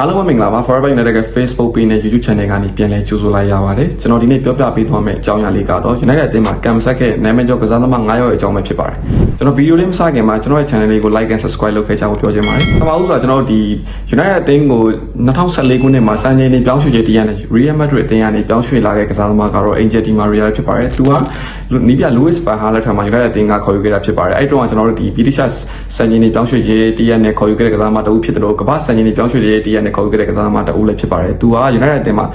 အားလုံးပဲမင်္ဂလာပါ Forever United ရဲ့ Facebook page နဲ့ YouTube channel ကနေပြန်လည်ကြိုဆိုလိုက်ရပါတယ်ကျွန်တော်ဒီနေ့ပြောပြပေးသွားမယ့်အကြောင်းအရာလေးကတော့ United အသင်းမှာကမ်ဆက်ခဲ့နာမည်ကျော်ကစားသမား9ယောက်ရဲ့အကြောင်းပဲဖြစ်ပါတယ်ကျွန်တော်ဗီဒီယိုလေးမစခင်မှာကျွန်တော်ရဲ့ channel လေးကို like and subscribe လုပ်ခဲ့ကြဖို့ပြောချင်ပါတယ်ပထမဦးဆုံးကကျွန်တော်ဒီ United အသင်းကို2014ခုနှစ်မှာစံချိန်နေပြောင်းရွှေ့ခြင်းတရားနဲ့ Real Madrid အသင်းကနေပြောင်းရွှေ့လာခဲ့ကစားသမားကတော့ Angel Di Maria ဖြစ်ပါတယ်သူကနီးပြ Luis Van Gaal လက်ထက်မှာ United အသင်းကခေါ်ယူခဲ့တာဖြစ်ပါတယ်အဲ့တုန်းကကျွန်တော်တို့ဒီ British စံချိန်နေပြောင်းရွှေ့ခြင်းတရားနဲ့ခေါ်ယူခဲ့တဲ့ကစားသမားတဦးဖြစ်တယ်လို့ကမ္ဘာစံချိန်နေပြောင်းရွှေ့ခြင်းတရားနဲ့ခေါ်ယူခဲ့တဲ့ကစားသမားတဦးလည်းဖြစ်ပါတယ်သူက United အသင်းမှာ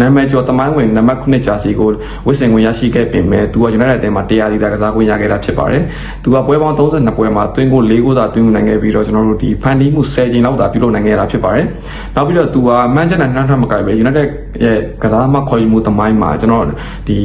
နာမည်ကျော်တမိုင်းဝင်နံပါတ်9ဂျာစီကိုဝစ်စင်ဝင်ရရှိခဲ့ပေမဲ့သူက United အသင်းမှာတရားစီတာကစားခွင့်ရခဲ့တာဖြစ်ပါတယ်သူကပွဲပေါင်း32ပွဲမှာသွင်းကို4ဂိုးသာသွင်းနိုင်ခဲ့ပြီးတော့ကျွန်တော်တို့ဒီဖန်တီးမှု10ချိန်လောက်သာပြုလုပ်နိုင်ခဲ့တာဖြစ်ပါတယ်နောက်ပြီးတော့သူက Manchester United မကပဲ United ရဲ့ကစားသမားခေါ်ယူမှုတမိုင်းမှာကျွန်တော်ဒီ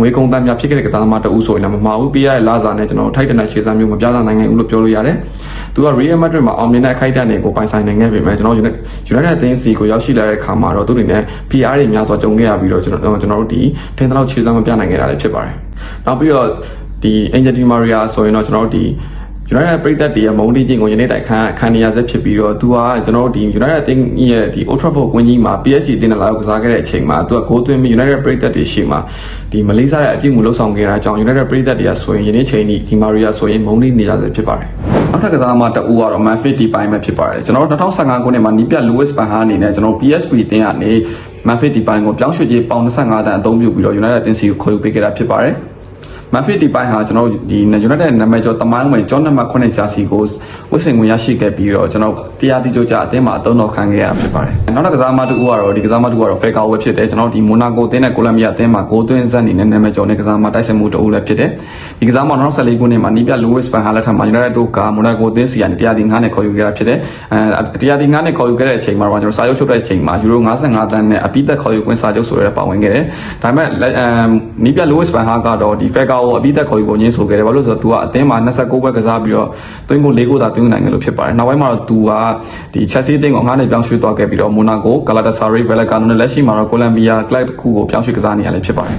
ငွေကုန်တန်းများဖြစ်ခဲ့တဲ့ကစားသမားတဦးဆိုရင်လည်းမမှာဘူးပြရတဲ့လာစာနဲ့ကျွန်တော်ထိုက်တနက်ခြေစမ်းမျိုးမပြသနိုင်ခဲ့ဘူးလို့ပြောလို့ရတယ်။သူက Real Madrid မှာအောင်မြင်တဲ့အခိုက်အတန့်တွေကိုပိုင်ဆိုင်နိုင်ခဲ့ပေမဲ့ကျွန်တော် United United အသင်းစီကိုရောက်ရှိလာတဲ့အခါမှာတော့သူအနေနဲ့ PR တွေများစွာကြုံခဲ့ရပြီးတော့ကျွန်တော်ကျွန်တော်တို့ဒီထင်သလောက်ခြေစမ်းမပြနိုင်ခဲ့တာလည်းဖြစ်ပါတယ်။နောက်ပြီးတော့ဒီ Angel Di Maria ဆိုရင်တော့ကျွန်တော်တို့ဒီ United ပြည်သက်တည်းရဲ့မုံတီးချင်းကိုယနေ့တိုင်ခံခံနေရဆက်ဖြစ်ပြီးတော့သူကကျွန်တော်တို့ဒီ United အသင်းရဲ့ဒီ Old Trafford ကွင်းကြီးမှာ PSG အသင်းနဲ့လာရောက်ကစားခဲ့တဲ့အချိန်မှာသူကဂိုးသွင်းပြီး United ပြည်သက်တည်းရှိမှာဒီမလေးရှားရဲ့အပြစ်မှုလှုပ်ဆောင်ခဲ့တာကြောင့် United ပြည်သက်တည်းကဆိုရင်ယနေ့ချိန်ဒီဒီမာရီယာဆိုရင်မုံတီးနေရဆက်ဖြစ်ပါတယ်နောက်ထပ်ကစားသမားတအူကတော့ Manfred Depay ပဲဖြစ်ပါတယ်ကျွန်တော်တို့2015ခုနှစ်မှာနီးပြ Lewis Van Gaal အနေနဲ့ကျွန်တော် PSV အသင်းကနေ Manfred Depay ကိုပြောင်းရွှေ့ခြင်းပေါင်25တန်အသုံးပြုပြီးတော့ United အသင်းစီကိုခေါ်ယူပေးခဲ့တာဖြစ်ပါတယ် မန်ဖီဒီပိုင်းဟာကျွန်တော်ဒီ United နာမည်ကျော်တမိုင်းဝင်ဂျွန်နံပါတ်9ဂျာစီကို ဝစ်စင်ဝင်ရရှိခဲ့ပြီးတော့ကျွန်တော်တရားတိကျကြအသင်းမှာအသုံးတော်ခံခဲ့ရတာဖြစ်ပါတယ်။နောက်တစ်ကစားမတူကတော့ဒီကစားမတူကတော့ Faker ဝက်ဖြစ်တယ်ကျွန်တော်ဒီမိုနာကိုအသင်းနဲ့ကိုလံဘီယာအသင်းမှာဂိုးသွင်းဆက်နေတဲ့နာမည်ကျော်တဲ့ကစားမတိုက်စစ်မှုတအုပ်လည်းဖြစ်တယ်။ဒီကစားမ2014ခုနှစ်မှာနီးပြ Lewis Van Gaal လက်ထက်မှာ United တို့ကမိုနာကိုအသင်းစီကနေတရားဒီ9နဲ့ခေါ်ယူခဲ့တာဖြစ်တယ်။အဲတရားဒီ9နဲ့ခေါ်ယူခဲ့တဲ့အချိန်မှာတော့ကျွန်တော်စာချုပ်ချုပ်တဲ့အချိန်မှာယူရို55တန်းနဲ့အပိသက်ခေါ်ယူခွင့်စာချုပ်ဆိုရတဲ့ပါဝင်ခဲ့တယ်။ဒါပေမဲ့နီးပြ Lewis Van Gaal ကတော့ဒီ Faker ကိုအပိသက်ခေါ်ယူကိုငင်းဆိုခဲ့တယ်ဘာလို့လဲဆိုတော့ तू ကအသင်းမှာ29ပွဲကစားပြီးတော့သွင်းကို၄ကိုသာသွင်းနိုင်တယ်လို့ဖြစ်ပါတယ်နောက်ပိုင်းမှာတော့ तू ကဒီ Chelsea အသင်းကိုငါးနဲ့ပြောင်းရွှေ့သွားခဲ့ပြီးတော့ Monaco Galatasaray Vallecano နဲ့လက်ရှိမှာတော့ Colombia club တစ်ခုကိုပြောင်းရွှေ့ကစားနေရလဲဖြစ်ပါတယ်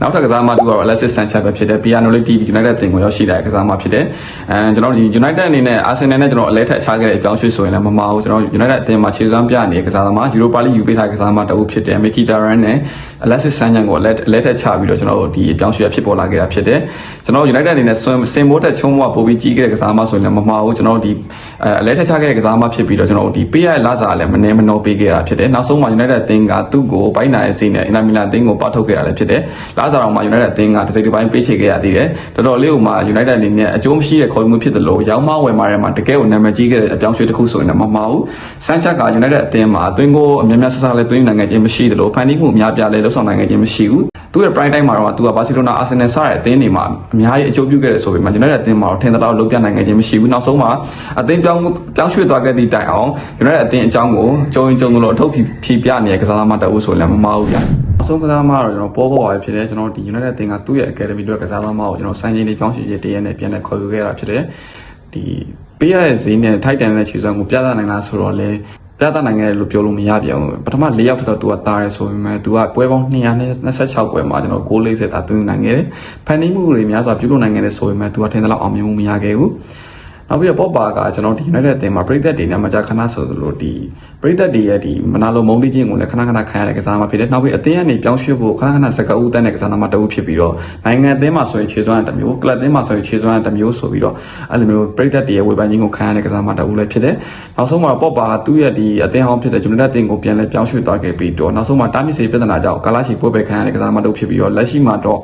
နောက်ထပ်ကစားမတူကတော့ Alexis Sanchez ပဲဖြစ်တယ် Piano TV United အသင်းကိုရောက်ရှိလာတဲ့ကစားမဖြစ်တယ်အဲကျွန်တော်ဒီ United အနေနဲ့ Arsenal နဲ့ကျွန်တော်အလဲထက်အခြားခဲ့တဲ့အပြောင်းရွှေ့ဆိုရင်လည်းမမှားဘူးကျွန်တော် United အသင်းမှာခြေစွမ်းပြနေတဲ့ကစားသမား Europa League ယူပေးထားတဲ့ကစားသမားတအုပ်ဖြစ်တယ် Mkhitaryan နဲ့ Alexis Sanchez ကိုအလဲအလဲထက်ချပြီးတော့ကျွန်တော်ဒီအပြောင်းရွှေ့ဖြစ်ပေါ်လာခဲ့တာဖြစ်တယ်ကျွန်တော် United အနေနဲ့စင်မိုးတက်ချုံးမပို့ပြီးကြီးခဲ့တဲ့ကစားသမားဆိုရင်လည်းမမှားဘူးကျွန်တော်ဒီအလဲထက်ချခဲ့တဲ့ကစားသမားဖြစ်ပြီးတော့ကျွန်တော်ဒီပေးရတဲ့လာစားလည်းမနေမနှောပေးခဲ့တာဖြစ်တယ်နောက်ဆုံးမှာ United အသင်းကသူ့ကိုဘိုင်းနာရဲ့စိတ်နဲ့ Inter Milan အသင်းကိုပထုတ်ခဲ့တာလည်းဖြစ်တယ်လာစားအောင်မှာ United အသင်းကတစ်စိတ်တစ်ပိုင်းပေးချေခဲ့ရသေးတယ်တော်တော်လေးဟိုမှာ United အနေနဲ့အကျိုးမရှိတဲ့ခေါ်မှုဖြစ်တယ်လို့ရောင်းမဝယ်မာထဲမှာတကယ်ကိုနာမည်ကြီးခဲ့တဲ့အပြောင်းရွှေ့တစ်ခုဆိုရင်လည်းမမှားဘူးဆန်ချက်က United အသင်းမှာအသွင်းကိုအများများဆဆလည်းသွင်းနိုင်ခဲ့ခြင်းမရှိတယ်လို့ဖန်တီးမှုအများပြားလည်းလှုပ်ဆောင်နိုင်ခဲ့ခြင်းမရှိဘူးသူ့ရဲ့ prime time မှာတော့သူကဘာစီလိုနာအာဆင်နယ်စတဲ့အသင်းတွေမှာအများကြီးအကျိုးပြုခဲ့တယ်ဆိုပေမဲ့ United အသင်းမှာတော့ထင်သလောက်လုပ်ပြနိုင်ခဲ့ခြင်းမရှိဘူးနောက်ဆုံးမှာအသင်းပြောင်းပြောင်းရွှေ့သွားခဲ့သည့်တိုင်အောင် United အသင်းအကြောင်းကိုကြုံရင်ကြုံလို့အထုပ်ဖြီးပြနေတဲ့ကစားသမားတအုပ်ဆိုလည်းမမှားဘူးဗျာ နောက်ဆုံးကစားသမားတော့ကျွန်တော်ပေါ်ပေါ်ပါပဲဖြစ်တယ်ကျွန်တော်ဒီ United အသင်းကသူ့ရဲ့ academy အတွက်ကစားသမားကိုကျွန်တော်စိုင်းချင်းလေးပြောင်းရွှေ့ရေးတရက်နဲ့ပြန်လဲခေါ်ယူခဲ့တာဖြစ်တယ်ဒီပေးရတဲ့ဈေးနဲ့ထိုက်တန်တဲ့ခြေစွမ်းကိုပြသနိုင်လားဆိုတော့လေပြသနိုင်ခဲ့လို့ပြောလို့မရပြန်ဘူးပထမ၄ယောက်ထက်တော့သူကတားရဲဆိုပေမဲ့သူကပွဲပေါင်း226ပွဲမှာကျွန်တော်640တာသွင်းနိုင်ခဲ့တယ်ဖန်တီးမှုတွေများစွာပြုလုပ်နိုင်ခဲ့တယ်ဆိုပေမဲ့သူကထင်သလောက်အောင်မြင်မှုမရခဲ့ဘူး နောက်ပြီးတော့ပေါ့ပါကကျွန်တော်ဒီ United အသင်းမှာပြည်သက်တွေနဲ့မကြာခဏဆိုသလိုဒီပြည်သက်တွေရဲ့ဒီမနာလိုမုံတိချင်းကိုလည်းခဏခဏခံရတဲ့ကစားမှဖြစ်တယ်နောက်ပြီးအသင်းကနေပြောင်းရွှေ့ဖို့ခဏခဏစကားဦးတန်းတဲ့ကစားသမားတအုပ်ဖြစ်ပြီးတော့နိုင်ငံအသင်းမှာဆိုရင်ခြေစွမ်းတစ်မျိုးကလပ်အသင်းမှာဆိုရင်ခြေစွမ်းတစ်မျိုးဆိုပြီးတော့အဲ့လိုမျိုးပြည်သက်တွေရဲ့ဝေဖန်ခြင်းကိုခံရတဲ့ကစားသမားတအုပ်လည်းဖြစ်တယ်နောက်ဆုံးမှာပေါ့ပါသူ့ရဲ့ဒီအသင်းဟောင်းဖြစ်တဲ့ United အသင်းကိုပြန်လဲပြောင်းရွှေ့သွားခဲ့ပြီးတော့နောက်ဆုံးမှာတာမစ်စေပြဿနာကြောင့်ကာလာချီပွဲပဲခံရတဲ့ကစားသမားတအုပ်ဖြစ်ပြီးတော့လက်ရှိမှာတော့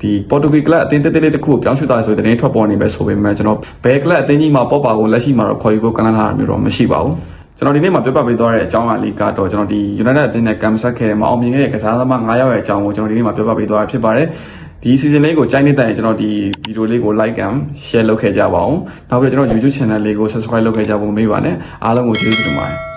ဒီပေါ်တူဂီကလပ်အသင်းတက်တက်လေးတစ်ခုကိုပြောင်းရွှေ့သွားဆိုတဲ့တင်းထွက်ပေါ်နေပဲဆိုပေမဲ့ကျွန်တော်ဘယ်ကလပ်အသင်းကြီးမှာပေါ့ပါကိုလက်ရှိမှာတော့ခေါ်ယူဖို့ကန့်လန့်လာတာမျိုးတော့မရှိပါဘူးကျွန်တော်ဒီနေ့မှာပြပပေးသွားတဲ့အကြောင်းအရာလေးကတော့ကျွန်တော်ဒီ United အသင်းနဲ့ကမ်ဆက်ခဲ့မအောင်မြင်ခဲ့တဲ့ကစားသမား9ယောက်ရဲ့အကြောင်းကိုကျွန်တော်ဒီနေ့မှာပြပပေးသွားတာဖြစ်ပါတယ်ဒီ season လေးကိုကြိုက်နေတဲ့ရင်ကျွန်တော်ဒီဗီဒီယိုလေးကို like and share လုပ်ခဲ့ကြပါအောင်နောက်ပြီးတော့ကျွန်တော် YouTube channel လေးကို subscribe လုပ်ခဲ့ကြဖို့မေးပါနဲ့အားလုံးကိုကျေးဇူးတင်ပါတယ်